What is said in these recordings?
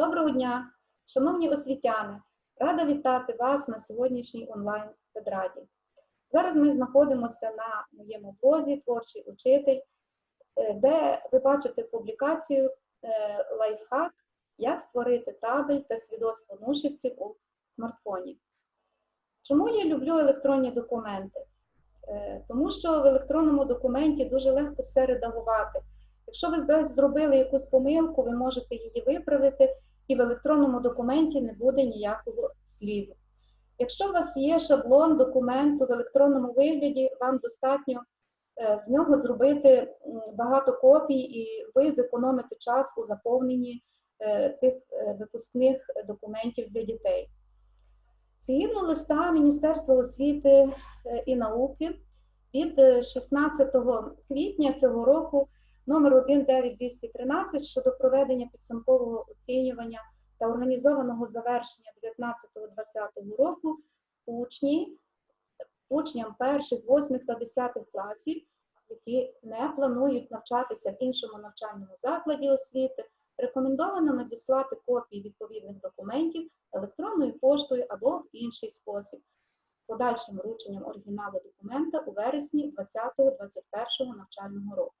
Доброго дня, шановні освітяни! Рада вітати вас на сьогоднішній онлайн педраді. Зараз ми знаходимося на моєму блозі Творчий учитель, е, де ви бачите публікацію е, лайфхак, як створити табель та свідоцтво нушівців у смартфоні. Чому я люблю електронні документи? Е, Тому що в електронному документі дуже легко все редагувати. Якщо ви зробили якусь помилку, ви можете її виправити, і в електронному документі не буде ніякого сліду. Якщо у вас є шаблон документу в електронному вигляді, вам достатньо е, з нього зробити багато копій, і ви зекономите час у заповненні е, цих е, випускних документів для дітей. Згідно листа Міністерства освіти і науки від е, 16 квітня цього року номер 19213 щодо проведення підсумкового оцінювання та організованого завершення 19-20 року учні, учням перших, восьмих та десятих класів, які не планують навчатися в іншому навчальному закладі освіти, рекомендовано надіслати копії відповідних документів електронною поштою або в інший спосіб, подальшим врученням оригіналу документа у вересні 2020-2021 навчального року.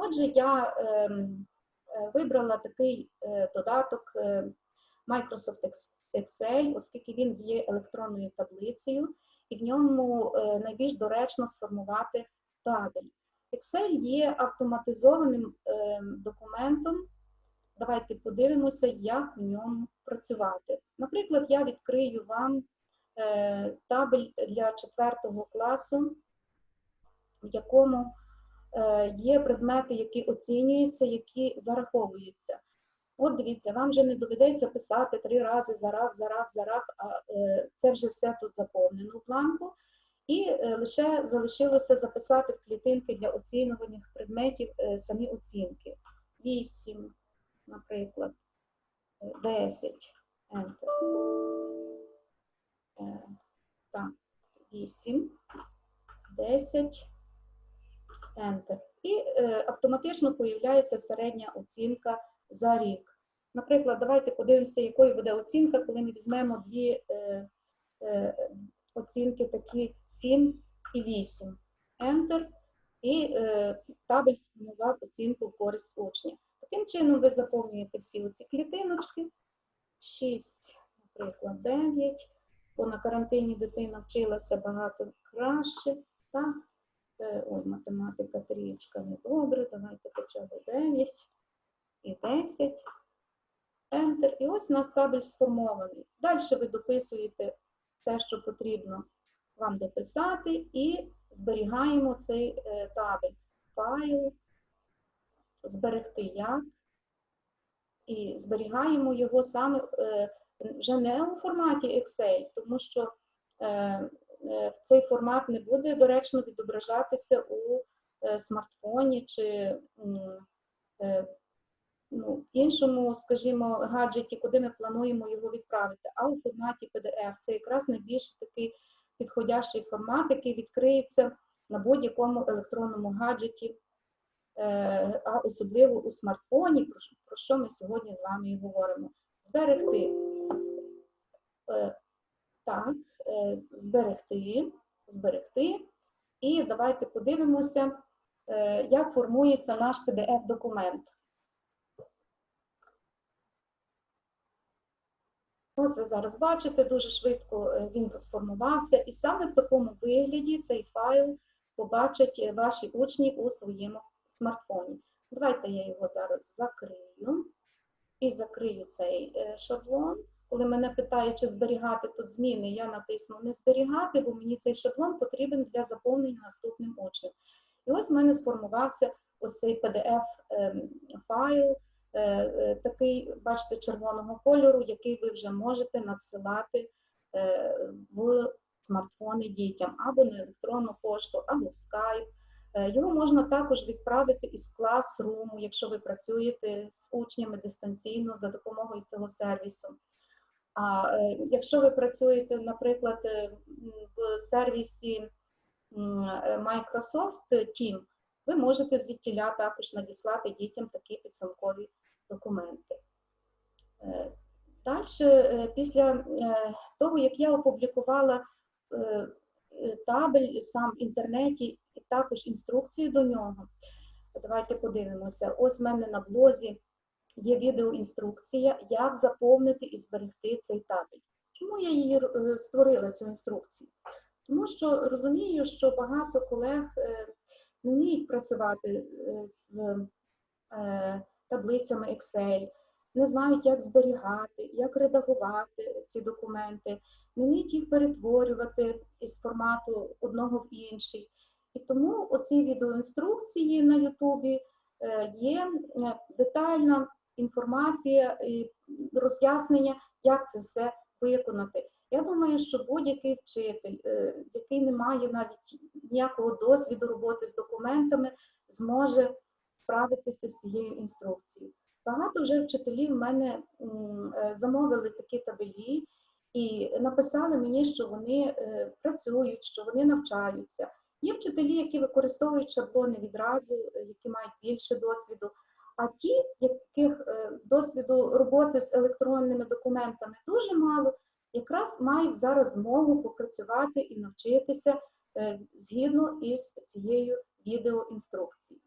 Отже, я ем, е, вибрала такий е, додаток е, Microsoft Excel, оскільки він є електронною таблицею, і в ньому найбільш доречно сформувати табель. Excel є автоматизованим е, документом. Давайте подивимося, як в ньому працювати. Наприклад, я відкрию вам табель для 4 класу, в якому є предмети, які оцінюються, які зараховуються. От дивіться, вам вже не доведеться писати три рази зарах, зарах, зарах, а е, це вже все тут заповнено в бланку. І е, лише залишилося записати в клітинки для оцінюваних предметів е, самі оцінки. 8, наприклад, е, 10, Enter. Е, Так, 8, 10, Enter. І е, автоматично появляється середня оцінка за рік. Наприклад, давайте подивимося, якою буде оцінка, коли ми візьмемо дві е, е, оцінки такі 7 і 8. Enter. І е, табель сформував оцінку в користь учня. Таким чином ви заповнюєте всі оці клітиночки. 6, наприклад, 9. Бо на карантині дитина вчилася багато краще. Так? Ой, математика трієчка недобре. Давайте хоча б 9 і 10. Enter. І ось у нас табель сформований. Далі ви дописуєте все, що потрібно вам дописати, і зберігаємо цей е, табель. Файл, зберегти як. І зберігаємо його саме е, вже не у форматі Excel, тому що е, цей формат не буде доречно відображатися у е, смартфоні чи е, ну, іншому, скажімо, гаджеті, куди ми плануємо його відправити, а у форматі PDF. Це якраз найбільш такий підходящий формат, який відкриється на будь-якому електронному гаджеті, е, а особливо у смартфоні, про що ми сьогодні з вами і говоримо. Зберегти. Так, е, зберегти, зберегти. І давайте подивимося, е, як формується наш PDF-документ. Ось ви зараз бачите, дуже швидко е, він сформувався, і саме в такому вигляді цей файл побачать ваші учні у своєму смартфоні. Давайте я його зараз закрию і закрию цей шаблон. Коли мене питають, чи зберігати тут зміни, я натисну не зберігати, бо мені цей шаблон потрібен для заповнення наступним учнем. І ось в мене сформувався ось цей PDF-файл, е, такий, бачите, червоного кольору, який ви вже можете надсилати е, в смартфони дітям або на електронну пошту, або в Skype. Е, Його можна також відправити із класруму, якщо ви працюєте з учнями дистанційно за допомогою цього сервісу. А е, якщо ви працюєте, наприклад, е, в сервісі е, Microsoft Team, ви можете звідтіля також надіслати дітям такі підсумкові документи. Далі, після того, як я опублікувала табель сам в інтернеті і також інструкцію до нього, давайте подивимося. Ось в мене на блозі є відеоінструкція, як заповнити і зберегти цей табель. Чому я її е, створила, цю інструкцію? Тому що розумію, що багато колег е, не вміють працювати е, з таблицями Excel, не знають, як зберігати, як редагувати ці документи, не вміють їх перетворювати із формату одного в інший. І тому оці відеоінструкції на Ютубі є детальна інформація і роз'яснення, як це все виконати. Я думаю, що будь-який вчитель, е, який не має навіть ніякого досвіду роботи з документами, зможе справитися з цією інструкцією. Багато вже вчителів в мене е, замовили такі табелі і написали мені, що вони е, працюють, що вони навчаються. Є вчителі, які використовують шаблони відразу, які мають більше досвіду. А ті, яких е, досвіду роботи з електронними документами дуже мало, якраз мають зараз змогу попрацювати і навчитися е, згідно із цією відеоінструкцією.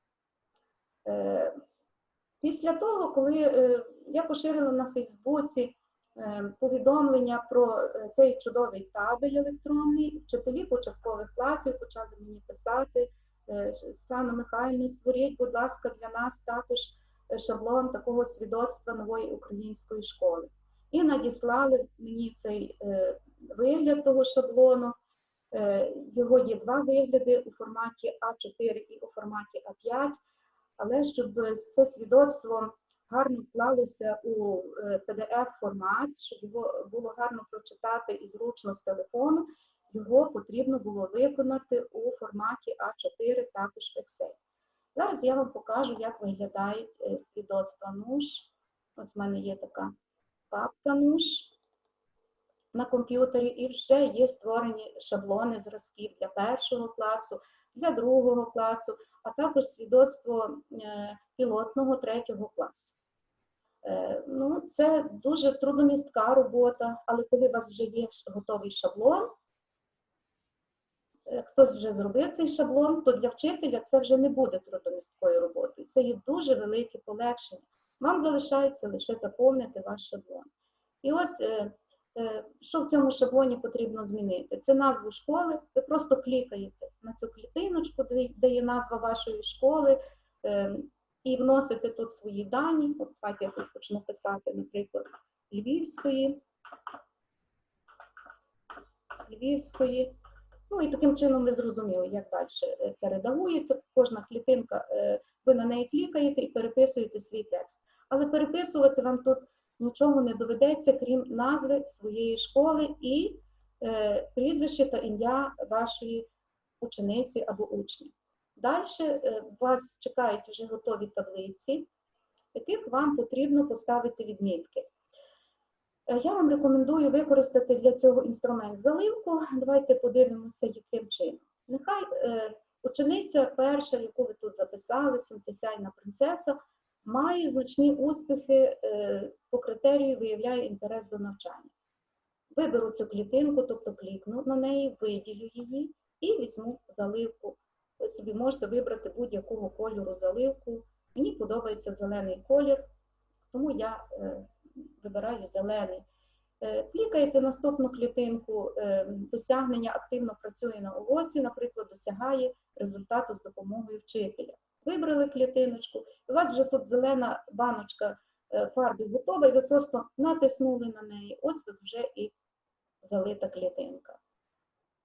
Е, Після того, коли я поширила на Фейсбуці повідомлення про цей чудовий табель електронний, вчителі початкових класів почали мені писати, Світлана Михайлівна, створіть, будь ласка, для нас також шаблон такого свідоцтва нової української школи. І надіслали мені цей е, вигляд того шаблону. Е, Його є два вигляди у форматі А4 і у форматі А5 але щоб це свідоцтво гарно вклалося у PDF-формат, щоб його було гарно прочитати і зручно з телефону, його потрібно було виконати у форматі А4, також Excel. Зараз я вам покажу, як виглядають е, свідоцтва НУШ. Ось в мене є така папка НУШ на комп'ютері, і вже є створені шаблони зразків для першого класу, для другого класу, а також свідоцтво е, пілотного третього класу. Е, Ну, це дуже трудомістка робота, але коли у вас вже є готовий шаблон, хтось вже зробив цей шаблон, то для вчителя це вже не буде трудомісткою роботою. Це є дуже велике полегшення. Вам залишається лише заповнити ваш шаблон. І ось е, е, що в цьому шаблоні потрібно змінити? Це назву школи. Ви просто клікаєте на цю клітиночку, де, є назва вашої школи, е, і вносите тут свої дані. От давайте я тут почну писати, наприклад, Львівської. Львівської. Ну і таким чином ви зрозуміли, як далі це редагується. Кожна клітинка, е, ви на неї клікаєте і переписуєте свій текст. Але переписувати вам тут нічого не доведеться, крім назви своєї школи і е, прізвище та ім'я вашої учениці або учня. Далі е, вас чекають вже готові таблиці, яких вам потрібно поставити відмітки. Е, Я вам рекомендую використати для цього інструмент заливку. Давайте подивимося, яким чином. Нехай е, учениця перша, яку ви тут записали, сонцесяйна принцеса, має значні успіхи е, по критерію виявляє інтерес до навчання. Виберу цю клітинку, тобто клікну на неї, виділю її і візьму заливку. Ви собі можете вибрати будь-якого кольору заливку. Мені подобається зелений колір, тому я вибираю зелений. Е, Клікаєте наступну клітинку, е, досягнення активно працює на уроці, наприклад, досягає результату з допомогою вчителя. Вибрали клітиночку, у вас вже тут зелена баночка е, фарби готова, і ви просто натиснули на неї. Ось ось вже і залита клітинка.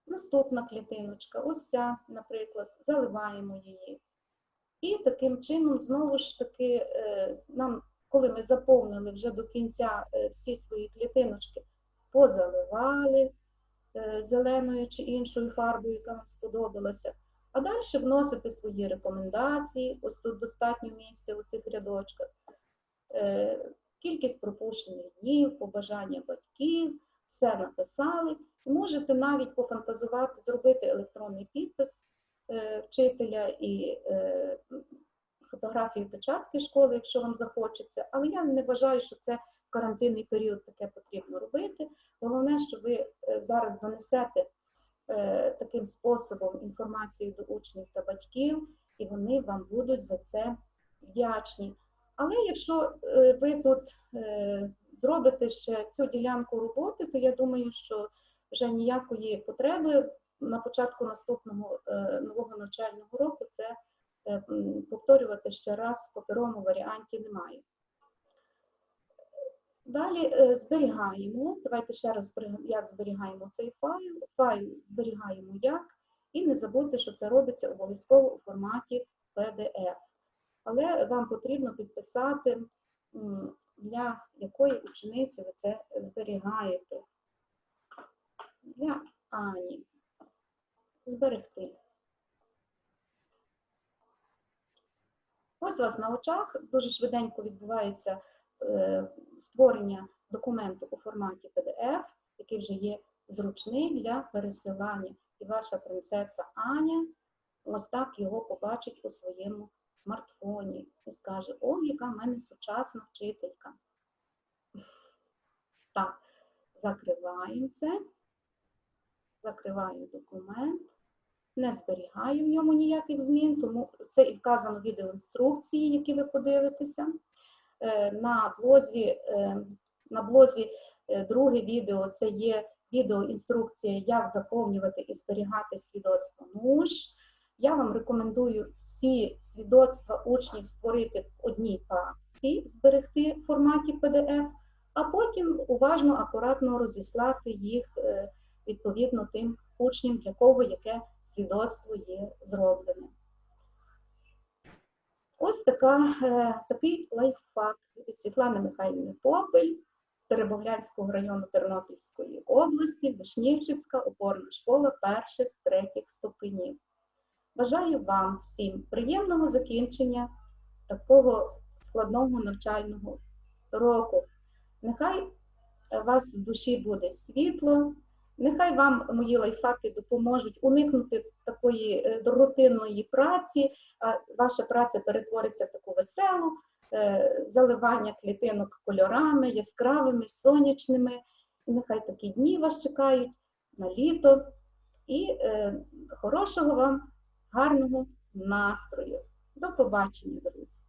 Наступна клітиночка, ось ця, наприклад, заливаємо її. І таким чином, знову ж таки, нам, коли ми заповнили вже до кінця е, всі свої клітиночки, позаливали е, зеленою чи іншою фарбою, яка вам сподобалася. А далі вносите свої рекомендації, ось тут достатньо місця у цих рядочках, е, кількість пропущених днів, побажання батьків, все написали. І можете навіть пофантазувати, зробити електронний підпис вчителя і фотографію печатки школи, якщо вам захочеться. Але я не вважаю, що це в карантинний період таке потрібно робити. Головне, що ви е, зараз донесете е, таким способом інформацію до учнів та батьків, і вони вам будуть за це вдячні. Але якщо е, ви тут зробите ще цю ділянку роботи, то я думаю, що вже ніякої потреби на початку наступного нового навчального року це повторювати ще раз в паперовому варіанті немає. Далі е, зберігаємо. Давайте ще раз як зберігаємо цей файл. Файл зберігаємо як. І не забудьте, що це робиться обов'язково у форматі PDF. Але вам потрібно підписати, для якої учениці ви це зберігаєте. Для Ані. Зберегти. Ось у вас на очах дуже швиденько відбувається е, створення документу у форматі PDF, який вже є зручний для пересилання. І ваша принцеса Аня ось так його побачить у своєму смартфоні і скаже: О, яка в мене сучасна вчителька. Так, закриваємо це. Закриваю документ. Не зберігаю в ньому ніяких змін, тому це і вказано в відеоінструкції, які ви подивитеся. Е, На блозі, е, на блозі е, друге відео це є відеоінструкція, як заповнювати і зберігати свідоцтво НУШ. Я вам рекомендую всі свідоцтва учнів створити в одній папці, зберегти в форматі PDF, а потім уважно, акуратно розіслати їх відповідно тим учням, для кого яке свідоцтво є зроблене. Ось така, е, такий лайфхак від Світлани Михайлівни Попель з Теребовлянського району Тернопільської області, Вишнівчицька опорна школа перших третіх ступенів. Бажаю вам всім приємного закінчення такого складного навчального року. Нехай вас в душі буде світло, нехай вам мої лайфхаки допоможуть уникнути такої е, рутинної праці, а ваша праця перетвориться в таку веселу, е, заливання клітинок кольорами, яскравими, сонячними. І нехай такі дні вас чекають на літо і е, хорошого вам гарного настрою. До побачення, друзі!